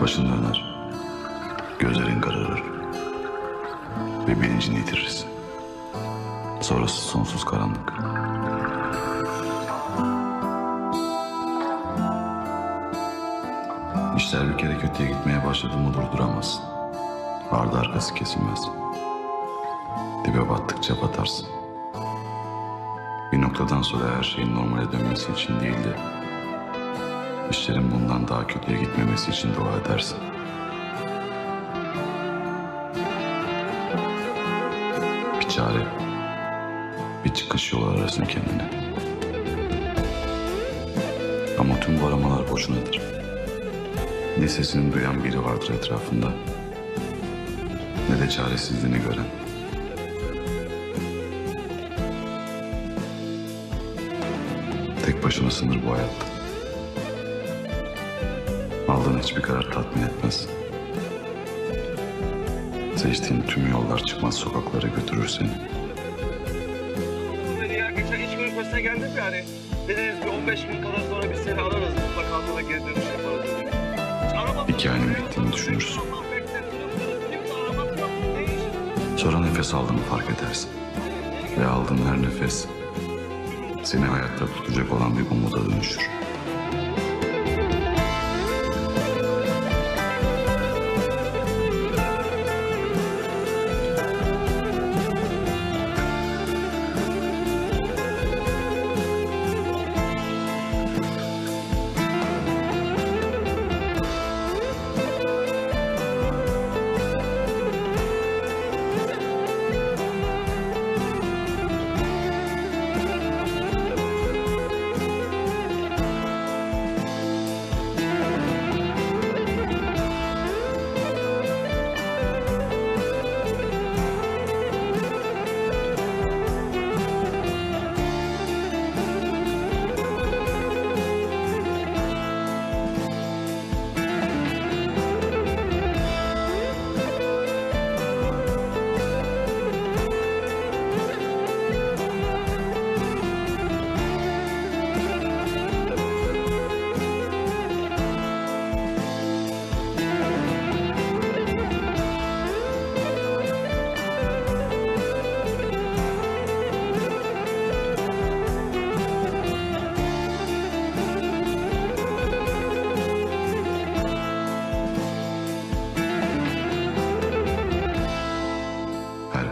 Başın döner. Gözlerin kararır. Ve bilincini yitirirsin. Sonrası sonsuz karanlık. İşler bir kere kötüye gitmeye başladı mı durduramazsın. Ardı arkası kesilmez. Dibe battıkça batarsın. Bir noktadan sonra her şeyin normale dönmesi için değil de işlerin bundan daha kötüye gitmemesi için dua edersin. Bir çare, bir çıkış yolu arasın kendine. Ama tüm bu aramalar boşunadır. Ne sesini duyan biri vardır etrafında, ne de çaresizliğini gören. Tek başınasındır bu hayatta. Aldığın hiçbir karar tatmin etmez. Seçtiğin tüm yollar çıkmaz sokaklara götürür seni. Ya geçen iç görüşmesine geldim yani. Dediniz bir 15 gün kadar sonra biz seni ararız. Mutlaka sonra geri dönüş yaparız. Hikayenin bittiğini düşünürsün. İş? Sonra nefes aldığını fark edersin. Ve aldığın her nefes seni hayatta tutacak olan bir umuda dönüşür.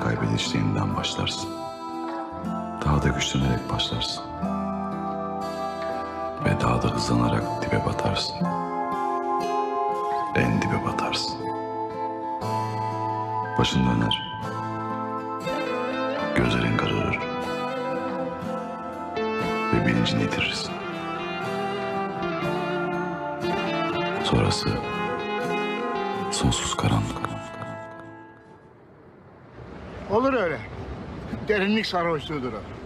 Kaybedişliğinden başlarsın. Daha da güçlenerek başlarsın. Ve daha da hızlanarak dibe batarsın. En dibe batarsın. Başın döner. Gözlerin kararır. Ve bilincini yitirirsin. Sonrası sonsuz karanlık. Olur öyle. Derinlik sarhoşluğudur o.